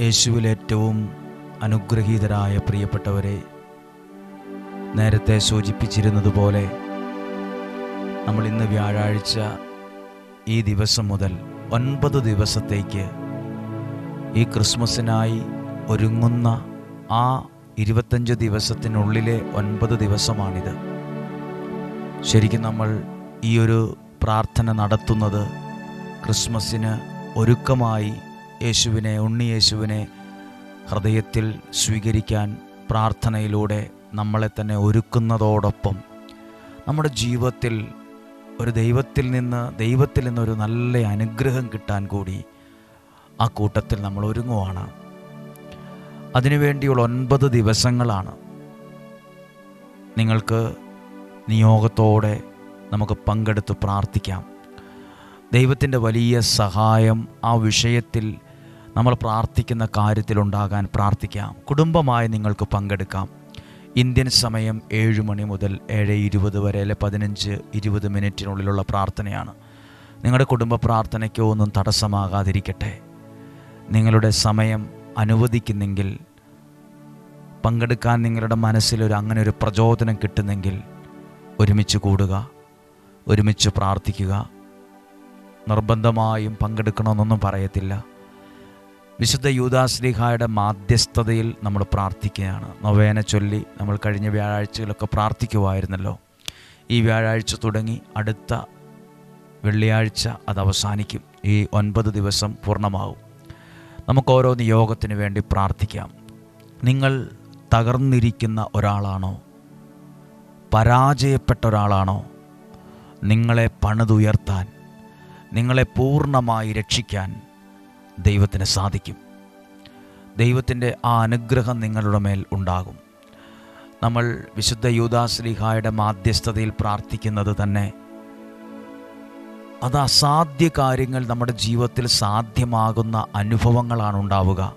യേശുവിൽ ഏറ്റവും അനുഗ്രഹീതരായ പ്രിയപ്പെട്ടവരെ നേരത്തെ സൂചിപ്പിച്ചിരുന്നതുപോലെ നമ്മൾ ഇന്ന് വ്യാഴാഴ്ച ഈ ദിവസം മുതൽ ഒൻപത് ദിവസത്തേക്ക് ഈ ക്രിസ്മസിനായി ഒരുങ്ങുന്ന ആ ഇരുപത്തഞ്ച് ദിവസത്തിനുള്ളിലെ ഒൻപത് ദിവസമാണിത്. ശരിക്കും നമ്മൾ ഈ ഒരു പ്രാർത്ഥന നടത്തുന്നത് ക്രിസ്മസിന് ഒരുക്കമായി യേശുവിനെ ഉണ്ണി യേശുവിനെ ഹൃദയത്തിൽ സ്വീകരിക്കാൻ പ്രാർത്ഥനയിലൂടെ നമ്മളെ തന്നെ ഒരുക്കുന്നതോടൊപ്പം നമ്മുടെ ജീവിതത്തിൽ ഒരു ദൈവത്തിൽ നിന്ന് ദൈവത്തിൽ നിന്നൊരു നല്ല അനുഗ്രഹം കിട്ടാൻ കൂടി ആ കൂട്ടത്തിൽ നമ്മൾ ഒരുങ്ങുവാണ്. അതിനുവേണ്ടിയുള്ള ഒൻപത് ദിവസങ്ങളാണ് നിങ്ങൾക്ക് നിയോഗത്തോടെ നമുക്ക് പങ്കെടുത്ത് പ്രാർത്ഥിക്കാം. ദൈവത്തിന്റെ വലിയ സഹായം ആ വിഷയത്തിൽ നമ്മൾ പ്രാർത്ഥിക്കുന്ന കാര്യത്തിലുണ്ടാകാൻ പ്രാർത്ഥിക്കാം. കുടുംബമായി നിങ്ങൾക്ക് പങ്കെടുക്കാം. ഇന്ത്യൻ സമയം ഏഴ് മണി മുതൽ ഏഴ് ഇരുപത് വരെ അല്ലെ പതിനഞ്ച് ഇരുപത് മിനിറ്റിനുള്ളിലുള്ള പ്രാർത്ഥനയാണ്. നിങ്ങളുടെ കുടുംബ പ്രാർത്ഥനയ്ക്കോ ഒന്നും തടസ്സമാകാതിരിക്കട്ടെ. നിങ്ങളുടെ സമയം അനുവദിക്കുന്നെങ്കിൽ പങ്കെടുക്കാൻ നിങ്ങളുടെ മനസ്സിലൊരു അങ്ങനെ ഒരു പ്രചോദനം കിട്ടുന്നെങ്കിൽ ഒരുമിച്ച് കൂടുക ഒരുമിച്ച് പ്രാർത്ഥിക്കുക. നിർബന്ധമായും പങ്കെടുക്കണമെന്നൊന്നും പറയത്തില്ല. വിശുദ്ധ യൂദാശ്രീഹായുടെ മാധ്യസ്ഥതയിൽ നമ്മൾ പ്രാർത്ഥിക്കുകയാണ്. നൊവേന ചൊല്ലി നമ്മൾ കഴിഞ്ഞ വ്യാഴാഴ്ചകളൊക്കെ പ്രാർത്ഥിക്കുമായിരുന്നല്ലോ ഈ വ്യാഴാഴ്ച തുടങ്ങി അടുത്ത വെള്ളിയാഴ്ച അത് അവസാനിക്കും. ഈ ഒൻപത് ദിവസം പൂർണമാവും നമുക്ക് ഓരോ നിയോഗത്തിന് വേണ്ടി പ്രാർത്ഥിക്കാം. നിങ്ങൾ തകർന്നിരിക്കുന്ന ഒരാളാണോ? പരാജയപ്പെട്ട ഒരാളാണോ? നിങ്ങളെ പണിതുയർത്താൻ നിങ്ങളെ പൂർണമായി രക്ഷിക്കാൻ ദൈവത്തിന് സാധിക്കും. ദൈവത്തിന്റെ ആ അനുഗ്രഹം നിങ്ങളുടെ മേൽ ഉണ്ടാകും. നമ്മൾ വിശുദ്ധ യൂദാശ്ലീഹായുടെ മാധ്യസ്ഥതയിൽ പ്രാർത്ഥിക്കുന്നത് തന്നെ അത് അസാധ്യ കാര്യങ്ങൾ നമ്മുടെ ജീവിതത്തിൽ സാധ്യമാകുന്ന അനുഭവങ്ങളാണ് ഉണ്ടാവുക.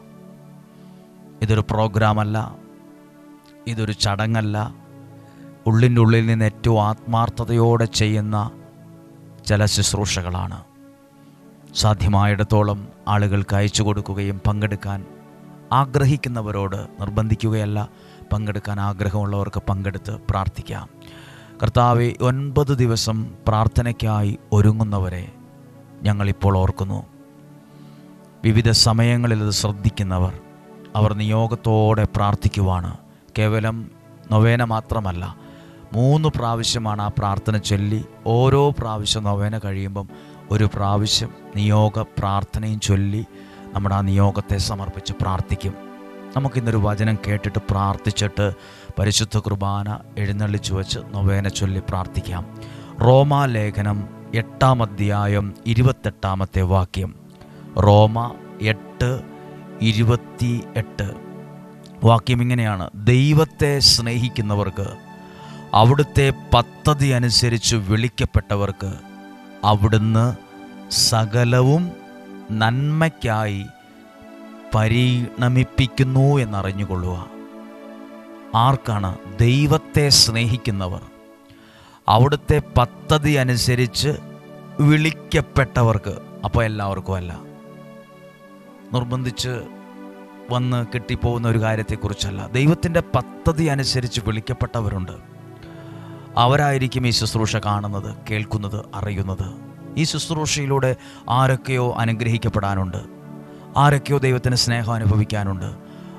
ഇതൊരു പ്രോഗ്രാമല്ല. ഇതൊരു ചടങ്ങല്ല. ഉള്ളിന്റെ ഉള്ളിൽ നിന്ന് ഏറ്റവും ആത്മാർത്ഥതയോടെ ചെയ്യുന്ന ചില ശുശ്രൂഷകളാണ്. സാധ്യമായിടത്തോളം ആളുകൾക്ക് അയച്ചു കൊടുക്കുകയും പങ്കെടുക്കാൻ ആഗ്രഹിക്കുന്നവരോട് നിർബന്ധിക്കുകയല്ല. പങ്കെടുക്കാൻ ആഗ്രഹമുള്ളവർക്ക് പങ്കെടുത്ത് പ്രാർത്ഥിക്കാം. കർത്താവെ ഒൻപത് ദിവസം പ്രാർത്ഥനയ്ക്കായി ഒരുങ്ങുന്നവരെ ഞങ്ങളിപ്പോൾ ഓർക്കുന്നു. വിവിധ സമയങ്ങളിൽ അത് ശ്രദ്ധിക്കുന്നവർ അവർ നിയോഗത്തോടെ പ്രാർത്ഥിക്കുവാണ്. കേവലം നൊവേന മാത്രമല്ല മൂന്ന് പ്രാവശ്യമാണ് ആ പ്രാർത്ഥന ചൊല്ലി ഓരോ പ്രാവശ്യം നൊവേന കഴിയുമ്പം ഒരു പ്രാവശ്യം നിയോഗ പ്രാർത്ഥനയും ചൊല്ലി നമ്മുടെ ആ നിയോഗത്തെ സമർപ്പിച്ച് പ്രാർത്ഥിക്കും. നമുക്കിന്നൊരു വചനം കേട്ടിട്ട് പ്രാർത്ഥിച്ചിട്ട് പരിശുദ്ധ കുർബാന എഴുന്നള്ളിച്ചു വച്ച് നൊവേന ചൊല്ലി പ്രാർത്ഥിക്കാം. റോമാലേഖനം എട്ടാം അധ്യായം ഇരുപത്തെട്ടാമത്തെ വാക്യം. റോമ എട്ട് ഇരുപത്തി എട്ട് വാക്യം ഇങ്ങനെയാണ്. ദൈവത്തെ സ്നേഹിക്കുന്നവർക്ക് അവിടുത്തെ പദ്ധതി അനുസരിച്ച് വിളിക്കപ്പെട്ടവർക്ക് അവിടുന്ന് സകലവും നന്മയ്ക്കായി പരിണമിപ്പിക്കുന്നു എന്നറിഞ്ഞുകൊള്ളുക. ആർക്കാണ് ദൈവത്തെ സ്നേഹിക്കുന്നവർ? അവിടുത്തെ പദ്ധതി അനുസരിച്ച് വിളിക്കപ്പെട്ടവർക്ക് അപ്പോൾ എല്ലാവർക്കും അല്ല. നിർബന്ധിച്ച് വന്ന് കിട്ടിപ്പോകുന്ന ഒരു കാര്യത്തെക്കുറിച്ചല്ല. ദൈവത്തിന്റെ പദ്ധതി അനുസരിച്ച് വിളിക്കപ്പെട്ടവരുണ്ട്. അവരായിരിക്കും ഈ ശുശ്രൂഷ കാണുന്നത് കേൾക്കുന്നത് അറിയുന്നത്. ഈ ശുശ്രൂഷയിലൂടെ ആരൊക്കെയോ അനുഗ്രഹിക്കപ്പെടാനുണ്ട്. ആരൊക്കെയോ ദൈവത്തിന് സ്നേഹം അനുഭവിക്കാനുണ്ട്.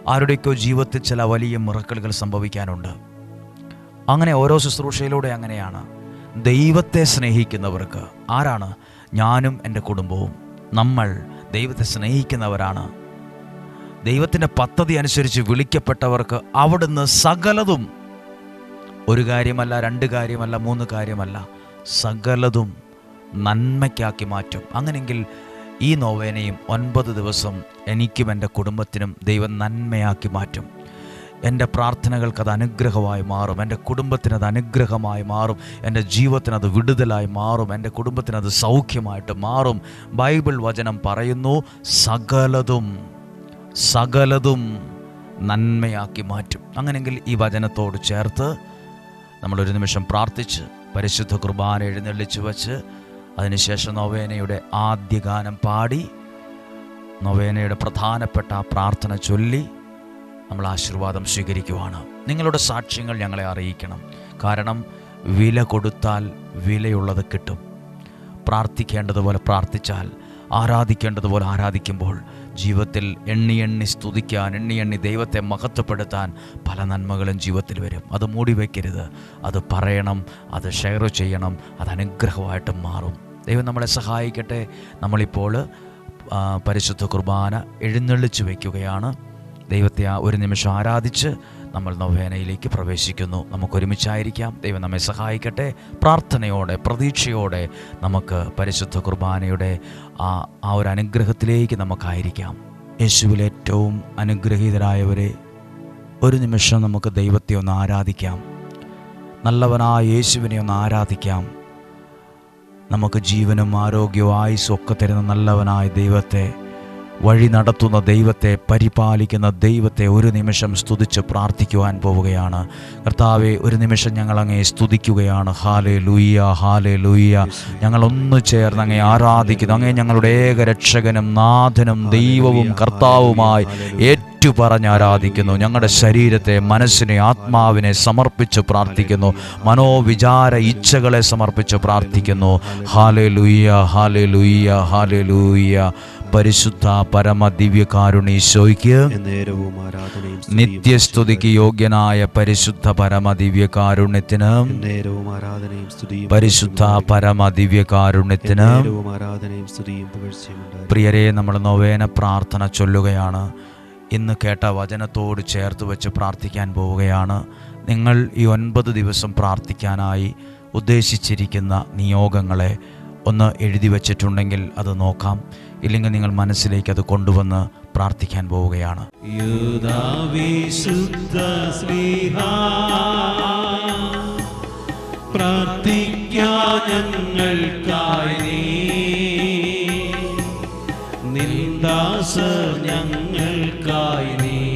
ആരുടെയൊക്കെയോ ജീവിതത്തിൽ ചില വലിയ മിറക്കലുകൾ സംഭവിക്കാനുണ്ട്. അങ്ങനെ ഓരോ ശുശ്രൂഷയിലൂടെ അങ്ങനെയാണ്. ദൈവത്തെ സ്നേഹിക്കുന്നവർക്ക് ആരാണ്? ഞാനും എന്റെ കുടുംബവും. നമ്മൾ ദൈവത്തെ സ്നേഹിക്കുന്നവരാണ്. ദൈവത്തിന്റെ പദ്ധതി അനുസരിച്ച് വിളിക്കപ്പെട്ടവർക്ക് അവിടുന്ന് സകലതും ഒരു കാര്യമല്ല രണ്ട് കാര്യമല്ല മൂന്ന് കാര്യമല്ല. സകലതും നന്മയ്ക്കാക്കി മാറ്റും. അങ്ങനെങ്കിൽ ഈ നോവേനയും ഒൻപത് ദിവസം എനിക്കും എന്റെ കുടുംബത്തിനും ദൈവം നന്മയാക്കി മാറ്റും. എന്റെ പ്രാർത്ഥനകൾക്ക് അത് അനുഗ്രഹമായി മാറും. എന്റെ കുടുംബത്തിനത് അനുഗ്രഹമായി മാറും. എന്റെ ജീവിതത്തിനത് വിടുതലായി മാറും. എന്റെ കുടുംബത്തിനത് സൗഖ്യമായിട്ട് മാറും. ബൈബിൾ വചനം പറയുന്നു സകലതും സകലതും നന്മയാക്കി മാറ്റും. അങ്ങനെങ്കിൽ ഈ വചനത്തോട് ചേർത്ത് നമ്മളൊരു നിമിഷം പ്രാർത്ഥിച്ച് പരിശുദ്ധ കുർബാന എഴുന്നള്ളിച്ച് വച്ച് അതിനുശേഷം നൊവേനയുടെ ആദ്യ ഗാനം പാടി നൊവേനയുടെ പ്രധാനപ്പെട്ട പ്രാർത്ഥന ചൊല്ലി നമ്മൾ ആശീർവാദം സ്വീകരിക്കുവാണ്. നിങ്ങളുടെ സാക്ഷ്യങ്ങൾ ഞങ്ങളെ അറിയിക്കണം. കാരണം വില കൊടുത്താൽ വിലയുള്ളത് കിട്ടും. പ്രാർത്ഥിക്കേണ്ടതുപോലെ പ്രാർത്ഥിച്ചാൽ ആരാധിക്കേണ്ടതുപോലെ ആരാധിക്കുമ്പോൾ ജീവിതത്തിൽ എണ്ണി എണ്ണി സ്തുതിക്കാൻ എണ്ണി എണ്ണി ദൈവത്തെ മഹത്വപ്പെടുത്താൻ പല നന്മകളും ജീവിതത്തിൽ വരും. അത് മൂടി വയ്ക്കരുത് അത് പറയണം അത് ഷെയർ ചെയ്യണം അത് അനുഗ്രഹമായിട്ട് മാറും. ദൈവം നമ്മളെ സഹായിക്കട്ടെ. നമ്മളിപ്പോൾ പരിശുദ്ധ കുർബാന എഴുന്നള്ളിച്ച് വയ്ക്കുകയാണ് ദൈവത്തെ ആ ഒരു നിമിഷം ആരാധിച്ച് നമ്മൾ നൊവേനയിലേക്ക് പ്രവേശിക്കുന്നു. നമുക്ക് ഒരുമിച്ചായിരിക്കാം. ദൈവം നമ്മെ സഹായിക്കട്ടെ. പ്രാർത്ഥനയോടെ പ്രതീക്ഷയോടെ നമുക്ക് പരിശുദ്ധ കുർബാനയുടെ ആ ആ ഒരു അനുഗ്രഹത്തിലേക്ക് നമുക്കായിരിക്കാം. യേശുവിൽ ഏറ്റവും അനുഗ്രഹീതരായവരെ ഒരു നിമിഷം നമുക്ക് ദൈവത്തെ ഒന്ന് ആരാധിക്കാം. നല്ലവനായ യേശുവിനെ ഒന്ന് ആരാധിക്കാം. നമുക്ക് ജീവനും ആരോഗ്യവും ആയുസ്സും ഒക്കെ തരുന്ന നല്ലവനായ ദൈവത്തെ വഴി നടത്തുന്ന ദൈവത്തെ പരിപാലിക്കുന്ന ദൈവത്തെ ഒരു നിമിഷം സ്തുതിച്ച് പ്രാർത്ഥിക്കുവാൻ പോവുകയാണ്. കർത്താവെ ഒരു നിമിഷം ഞങ്ങൾ അങ്ങേ സ്തുതിക്കുകയാണ്. ഹാലെ ലൂയ്യ ഹാലെ ലൂയ്യ ഞങ്ങൾ ഒന്ന് ചേർന്ന് അങ്ങേ ആരാധിക്കുന്നു. അങ്ങേ ഞങ്ങളുടെ ഏക രക്ഷകനും നാഥനും ദൈവവും കർത്താവുമായി ഏറ്റുപറഞ്ഞ് ആരാധിക്കുന്നു. ഞങ്ങളുടെ ശരീരത്തെ മനസ്സിനെ ആത്മാവിനെ സമർപ്പിച്ച് പ്രാർത്ഥിക്കുന്നു. മനോവിചാര ഇച്ഛകളെ സമർപ്പിച്ച് പ്രാർത്ഥിക്കുന്നു. ഹാലെ ലൂയ്യ ഹാലെ ലൂയ്യ ഹാലെ ലൂയ്യ പരിശുദ്ധ പരമ ദിവ്യകാരുണീശോയ്ക്ക് നിത്യസ്തുതിക്ക് യോഗ്യനായ പരിശുദ്ധ പരമ ദിവ്യകാരുണ്യത്തിന് പരിശുദ്ധ പരമ ദിവ്യകാരുണ്യത്തിന് പ്രിയരെ നമ്മൾ നൊവേന പ്രാർത്ഥന ചൊല്ലുകയാണ്. ഇന്ന് കേട്ട വചനത്തോട് ചേർത്ത് വെച്ച് പ്രാർത്ഥിക്കാൻ പോവുകയാണ്. നിങ്ങൾ ഈ ഒൻപത് ദിവസം പ്രാർത്ഥിക്കാനായി ഉദ്ദേശിച്ചിരിക്കുന്ന നിയോഗങ്ങളെ ഒന്ന് എഴുതി വച്ചിട്ടുണ്ടെങ്കിൽ അത് നോക്കാം. ഇല്ലെങ്കിൽ നിങ്ങൾ മനസ്സിലേക്ക് അത് കൊണ്ടുവന്ന് പ്രാർത്ഥിക്കാൻ പോവുകയാണ്. ഞങ്ങൾക്കായി നീ. നിന്ദാസർ ഞങ്ങൾക്കായി നീ.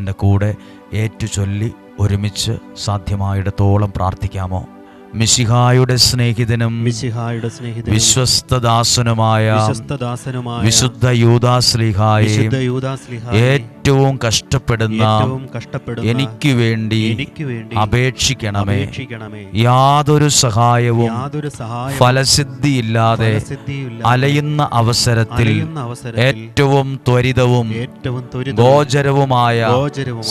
എന്റെ കൂടെ ഏറ്റുചൊല്ലി ഒരുമിച്ച് സാധ്യമായിടത്തോളം പ്രാർത്ഥിക്കാമോ? മിശിഹായുടെ സ്നേഹിതനും മിശിഹായുടെ സ്നേഹിതനും വിശ്വസ്തദാസനുമായ വിശ്വസ്തദാസനുമായ വിശുദ്ധ യൂദാശ്ലീഹായെ വിശുദ്ധ യൂദാസ്ലിഹായെ ഏറ്റവും കഷ്ടപ്പെടുന്ന എനിക്ക് വേണ്ടി അപേക്ഷിക്കണമേ. യാതൊരു സഹായവും ഫലസിദ്ധി ഇല്ലാതെ ഫലസിദ്ധിയില്ലാതെ അലയുന്ന അവസരത്തിൽ ഏറ്റവും ത്വരിതവും ഗോചരവുമായ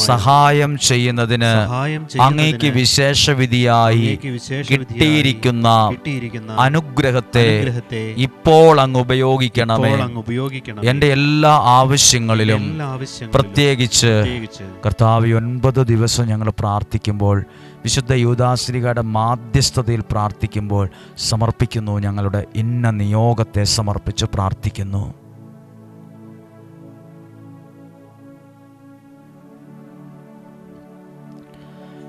സഹായം ചെയ്യുന്നതിന് അങ്ങേക്ക് വിശേഷവിധിയായി കിട്ടിയിരിക്കുന്ന അനുഗ്രഹത്തെ ഇപ്പോൾ അങ്ങ് ഉപയോഗിക്കണമേ. ആവശ്യങ്ങളിലും എല്ലാ ആവശ്യങ്ങളിലും പ്രത്യേകിച്ച് കർത്താവ് ഒൻപത് ദിവസം ഞങ്ങൾ പ്രാർത്ഥിക്കുമ്പോൾ വിശുദ്ധ യൂദാശ്രീകയുടെ മാധ്യസ്ഥതയിൽ പ്രാർത്ഥിക്കുമ്പോൾ സമർപ്പിക്കുന്നു ഞങ്ങളുടെ ഇന്ന നിയോഗത്തെ സമർപ്പിച്ച് പ്രാർത്ഥിക്കുന്നു.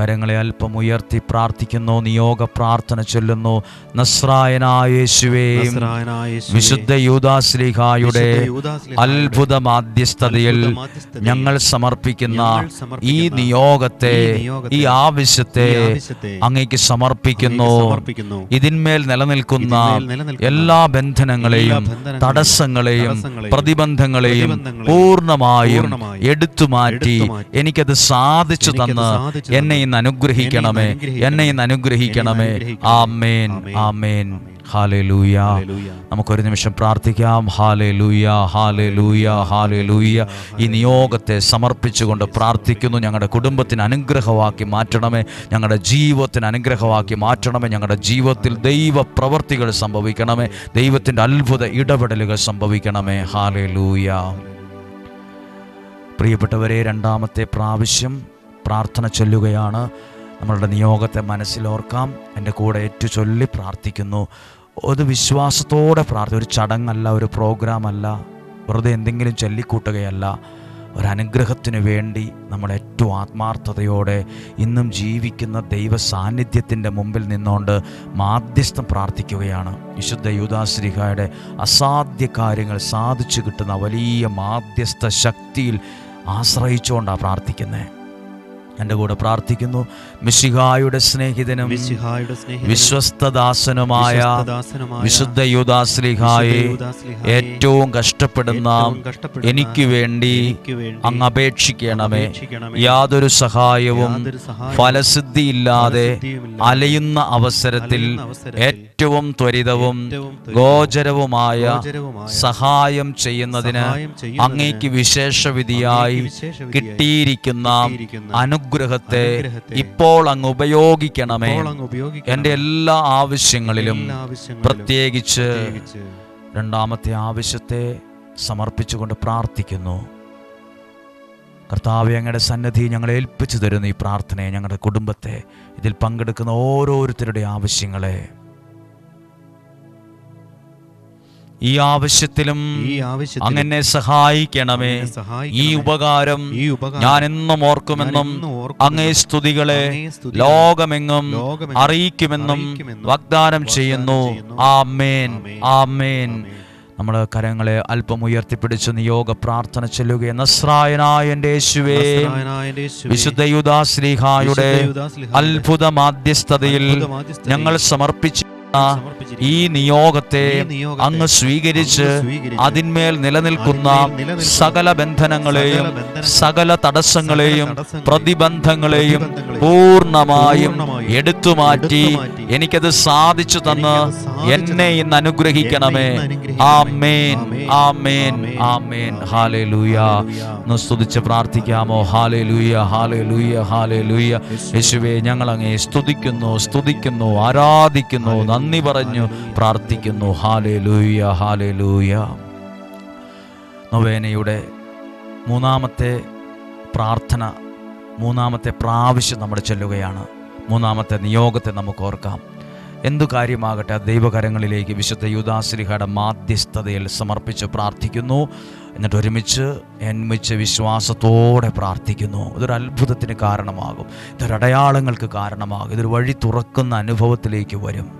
കരങ്ങളെ അല്പം ഉയർത്തി പ്രാർത്ഥിക്കുന്നു. നിയോഗ പ്രാർത്ഥന ചൊല്ലുന്നു. നസ്രായനായ യേശുവേ, വിശുദ്ധ യൂദാശ്ലീഹായുടെ അത്ഭുത മാധ്യസ്ഥതയിൽ ഞങ്ങൾ സമർപ്പിക്കുന്ന ഈ നിയോഗത്തെ ഈ ആവശ്യത്തെ അങ്ങേക്ക് സമർപ്പിക്കുന്നു. ഇതിന്മേൽ നിലനിൽക്കുന്ന എല്ലാ ബന്ധനങ്ങളെയും തടസ്സങ്ങളെയും പ്രതിബന്ധങ്ങളെയും പൂർണമായും എടുത്തു എടുത്തുമാറ്റി എനിക്കത് സാധിച്ചു തന്ന് എന്നെ ഇന്ന് അനുഗ്രഹിക്കണമേ. എന്നെ ഇന്ന് അനുഗ്രഹിക്കണമേ. ആമേൻ. ആമേൻ. ഹാലേ ലൂയ നമുക്കൊരു നിമിഷം പ്രാർത്ഥിക്കാം. ഹാലേ ലൂയ ഹാലേ ലൂയ ഹാലേ ലൂയ ഈ നിയോഗത്തെ സമർപ്പിച്ചുകൊണ്ട് പ്രാർത്ഥിക്കുന്നു. ഞങ്ങളുടെ കുടുംബത്തിന് അനുഗ്രഹമാക്കി മാറ്റണമേ. ഞങ്ങളുടെ ജീവിതത്തിന് അനുഗ്രഹമാക്കി മാറ്റണമേ. ഞങ്ങളുടെ ജീവിതത്തിൽ ദൈവ പ്രവർത്തികൾ സംഭവിക്കണമേ. ദൈവത്തിന്റെ അത്ഭുത ഇടപെടലുകൾ സംഭവിക്കണമേ. ഹാലേ ലൂയ പ്രിയപ്പെട്ടവരെ രണ്ടാമത്തെ പ്രാവശ്യം പ്രാർത്ഥന ചൊല്ലുകയാണ്. നമ്മളുടെ നിയോഗത്തെ മനസ്സിലോർക്കാം എന്റെ കൂടെ ഏറ്റു ചൊല്ലി പ്രാർത്ഥിക്കുന്നു. ഒരു വിശ്വാസത്തോടെ പ്രാർത്ഥന ഒരു ചടങ്ങല്ല ഒരു പ്രോഗ്രാമല്ല. വെറുതെ എന്തെങ്കിലും ചൊല്ലിക്കൂട്ടുകയല്ല. ഒരനുഗ്രഹത്തിന് വേണ്ടി നമ്മൾ ഏറ്റവും ആത്മാർത്ഥതയോടെ ഇന്നും ജീവിക്കുന്ന ദൈവ സാന്നിധ്യത്തിന്റെ മുമ്പിൽ നിന്നുകൊണ്ട് മാധ്യസ്ഥം പ്രാർത്ഥിക്കുകയാണ്. വിശുദ്ധ യൂദാശ്രീഹായുടെ അസാധ്യ കാര്യങ്ങൾ സാധിച്ചു കിട്ടുന്ന വലിയ മാധ്യസ്ഥ ശക്തിയിൽ ആശ്രയിച്ചുകൊണ്ടാണ് പ്രാർത്ഥിക്കുന്നത്. എന്റെ കൂടെ പ്രാർത്ഥിക്കുന്നു മിശിഹായുടെ സ്നേഹിതനും വിശ്വസ്തദാസനുമായ വിശുദ്ധ വിശുദ്ധ ഏറ്റവും കഷ്ടപ്പെടുന്ന എനിക്ക് വേണ്ടി അങ്ങ് അപേക്ഷിക്കണമേ. യാതൊരു സഹായവും ഫലസിദ്ധിയില്ലാതെ അലയുന്ന അവസരത്തിൽ ഏറ്റവും ഏറ്റവും ത്വരിതവും ഗോചരവുമായ സഹായം ചെയ്യുന്നതിന് അങ്ങേക്ക് വിശേഷവിധിയായി കിട്ടിയിരിക്കുന്ന അനുഗ്രഹത്തെ ഇപ്പോൾ അങ്ങ് ഉപയോഗിക്കണമേ. എന്റെ എന്റെ എല്ലാ ആവശ്യങ്ങളിലും പ്രത്യേകിച്ച് രണ്ടാമത്തെ ആവശ്യത്തെ സമർപ്പിച്ചുകൊണ്ട് പ്രാർത്ഥിക്കുന്നു. കർത്താവ് ഞങ്ങളുടെ സന്നദ്ധി ഞങ്ങളെ ഏൽപ്പിച്ചു തരുന്ന ഈ പ്രാർത്ഥനയെ ഞങ്ങളുടെ കുടുംബത്തെ. ഇതിൽ പങ്കെടുക്കുന്ന ഓരോരുത്തരുടെ ആവശ്യങ്ങളെ. ഈ ആവശ്യത്തിലും അങ്ങനെ സഹായിക്കണമേ. ഈ ഉപകാരം ഞാൻ എന്നും ഓർക്കുമെന്നും അങ്ങേ സ്തുതികളെ ലോകമെങ്ങും അറിയിക്കുമെന്നും വാഗ്ദാനം ചെയ്യുന്നു. ആമേൻ. ആമേൻ. നമ്മൾ കരങ്ങളെ അല്പം ഉയർത്തിപ്പിടിച്ച് നിയോഗ പ്രാർത്ഥന ചെല്ലുക. നസ്രായനായ യേശുവേ. വിശുദ്ധ യുദാശ്രീഹായുടെ അത്ഭുത മാധ്യസ്ഥതയിൽ ഞങ്ങൾ സമർപ്പിച്ച ഈ നിയോഗത്തെ അങ്ങ് സ്വീകരിച്ച് അതിന്മേൽ നിലനിൽക്കുന്ന സകല ബന്ധനങ്ങളെയും സകല തടസ്സങ്ങളെയും പ്രതിബന്ധങ്ങളെയും പൂർണമായും പൂർണമായും എടുത്തുമാറ്റി എടുത്തുമാറ്റി എനിക്കത് സാധിച്ചു തന്ന് എന്നെ ഇന്ന് അനുഗ്രഹിക്കണമേ. ആ മേൻ ആ ആമേൻ. ആമേൻ, ആമേൻ. ഹാലേ ലൂയ സ്തുതിച്ച് പ്രാർത്ഥിക്കാമോ ഒന്ന് സ്തുതിച്ച് പ്രാർത്ഥിക്കാമോ? ഹാലേലൂയ ഹാലേ ലൂയ യേശുവേ ഞങ്ങൾ അങ്ങേ സ്തുതിക്കുന്നു സ്തുതിക്കുന്നു ആരാധിക്കുന്നു. നന്ദി പറഞ്ഞു പ്രാർത്ഥിക്കുന്നു. ഹാലേ ലൂയ ഹാലേ ലൂയ നൊവേനയുടെ മൂന്നാമത്തെ പ്രാർത്ഥന മൂന്നാമത്തെ പ്രാവശ്യം നമ്മൾ ചെല്ലുകയാണ്. മൂന്നാമത്തെ നിയോഗത്തെ നമുക്ക് ഓർക്കാം. എന്തു കാര്യമാകട്ടെ ദൈവകരങ്ങളിലേക്ക് വിശുദ്ധ യുദാശ്രീഹയുടെ മാധ്യസ്ഥതയിൽ സമർപ്പിച്ച് പ്രാർത്ഥിക്കുന്നു. എന്നിട്ട് ഒരുമിച്ച് എന്മിച്ച് വിശ്വാസത്തോടെ പ്രാർത്ഥിക്കുന്നു. ഇതൊരു അത്ഭുതത്തിന് കാരണമാകും. ഇതൊരു അടയാളങ്ങൾക്ക് കാരണമാകും. ഇതൊരു വഴി തുറക്കുന്ന അനുഭവത്തിലേക്ക് വരും.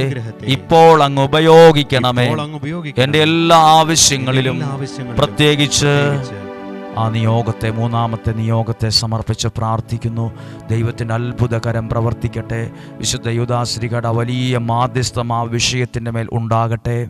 ഇപ്പോൾ അങ്ങ് ഉപയോഗിക്കണമേ. എന്റെ എന്റെ എല്ലാ ആവശ്യങ്ങളിലും പ്രത്യേകിച്ച് പ്രത്യേകിച്ച് ആ നിയോഗത്തെ മൂന്നാമത്തെ നിയോഗത്തെ സമർപ്പിച്ച് പ്രാർത്ഥിക്കുന്നു. ദൈവത്തിന്റെ അത്ഭുതകരം പ്രവർത്തിക്കട്ടെ. വിശുദ്ധ യുദാശ്രീകട വലിയ മാധ്യസ്ഥം ആ വിഷയത്തിന്റെ മേൽ ഉണ്ടാകട്ടെ.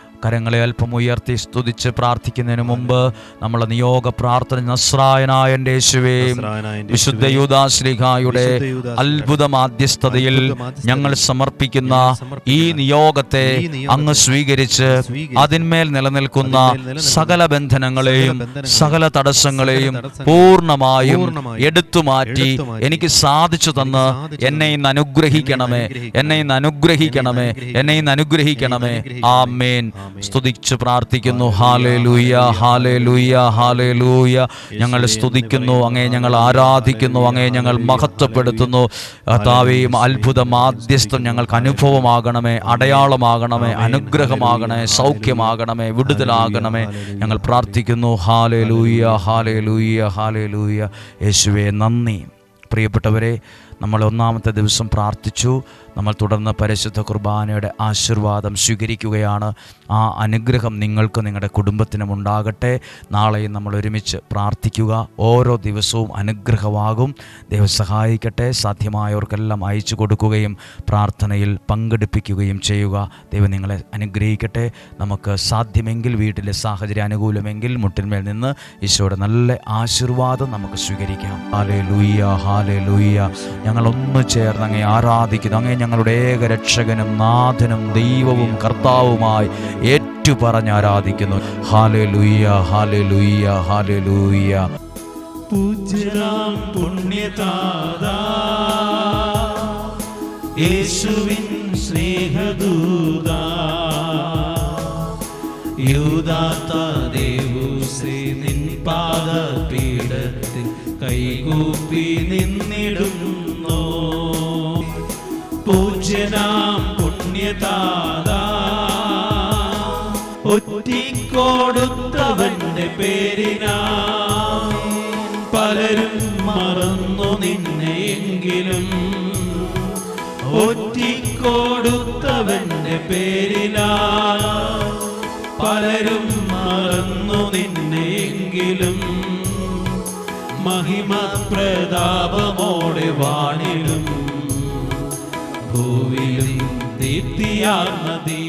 കരങ്ങളെ അല്പം ഉയർത്തി സ്തുതിച്ച് പ്രാർത്ഥിക്കുന്നതിന് മുമ്പ് നമ്മളെ നിയോഗ പ്രാർത്ഥന നസ്രായനായ യേശുവേ വിശുദ്ധ യൂദാശ്രീഹായുടെ യൂദാശ്ലിഹായുടെ അത്ഭുത മാധ്യസ്ഥതയിൽ ഞങ്ങൾ സമർപ്പിക്കുന്ന ഈ നിയോഗത്തെ അങ്ങ് സ്വീകരിച്ച് അതിന്മേൽ നിലനിൽക്കുന്ന സകല ബന്ധനങ്ങളെയും സകല തടസ്സങ്ങളെയും പൂർണമായും എടുത്തു എടുത്തുമാറ്റി എനിക്ക് സാധിച്ചു തന്ന് എന്നെ ഇന്ന് അനുഗ്രഹിക്കണമേ എന്നെ ഇന്ന് അനുഗ്രഹിക്കണമേ എന്നെ ഇന്ന് അനുഗ്രഹിക്കണമേ. ആ മേൻ. സ്തുതിച്ച് പ്രാർത്ഥിക്കുന്നു. ഹാലേ ലൂയ ഹാലേ ലൂയ ഹാലേ ലൂയ ഞങ്ങൾ സ്തുതിക്കുന്നു. അങ്ങേ ഞങ്ങൾ ആരാധിക്കുന്നു. അങ്ങേ ഞങ്ങൾ മഹത്വപ്പെടുത്തുന്നു. കർത്താവേയും അത്ഭുത മാധ്യസ്ഥം ഞങ്ങൾക്ക് അനുഭവമാകണമേ അടയാളമാകണമേ അനുഗ്രഹമാകണമേ സൗഖ്യമാകണമേ വിടുതലാകണമേ. ഞങ്ങൾ പ്രാർത്ഥിക്കുന്നു. ഹാലേ ലൂയ ഹാലേ ലൂയ ഹാലേ ലൂയ യേശുവേ നന്ദി. പ്രിയപ്പെട്ടവരെ നമ്മൾ ഒന്നാമത്തെ ദിവസം പ്രാർത്ഥിച്ചു. നമ്മൾ തുടർന്ന് പരിശുദ്ധ കുർബാനയുടെ ആശീർവാദം സ്വീകരിക്കുകയാണ്. ആ അനുഗ്രഹം നിങ്ങൾക്ക് നിങ്ങളുടെ കുടുംബത്തിനും ഉണ്ടാകട്ടെ. നാളെയും നമ്മൾ ഒരുമിച്ച് പ്രാർത്ഥിക്കുക. ഓരോ ദിവസവും അനുഗ്രഹമാകും. ദൈവം സഹായിക്കട്ടെ. സാധ്യമായവർക്കെല്ലാം അയച്ചു കൊടുക്കുകയും പ്രാർത്ഥനയിൽ പങ്കെടുപ്പിക്കുകയും ചെയ്യുക. ദൈവം നിങ്ങളെ അനുഗ്രഹിക്കട്ടെ. നമുക്ക് സാധ്യമെങ്കിൽ വീട്ടിലെ സാഹചര്യം അനുകൂലമെങ്കിൽ മുട്ടിന്മേൽ നിന്ന് ഈശോയുടെ നല്ല ആശീർവാദം നമുക്ക് സ്വീകരിക്കാം. ഹാലേ ലൂയ്യ ഹാലേ ലൂയ്യ ഞങ്ങളൊന്ന് ചേർന്ന് അങ്ങേ ആരാധിക്കുന്നു. അങ്ങേ ഞങ്ങളുടെ ഏക രക്ഷകനും നാഥനും ദൈവവും കർത്താവുമായി ഏറ്റുപറഞ്ഞ് ആരാധിക്കുന്നു. ഹാലേ ലൂയ്യ ഹാലേ ലൂയ്യ ഹാലേ ലൂയ്യ പൂജ്യരാം പുണ്യതാദാ യേശുവിൻ യൂദാത്ത ദേവൂശ്രീ നിൻ പാദപീഠത്തിൽ കൈകൂപ്പി പുണ്യതാദാ ഒറ്റിക്കൊടുത്തവന്റെ പേരിനാ. പലരും മറന്നു നിന്നെയെങ്കിലും ഒറ്റിക്കൊടുത്തവന്റെ പേരിലാ പലരും മറന്നു നിന്നെങ്കിലും മഹിമ പ്രതാപമോടെ വാണിലും ഭൂവിലും দিয়া নদী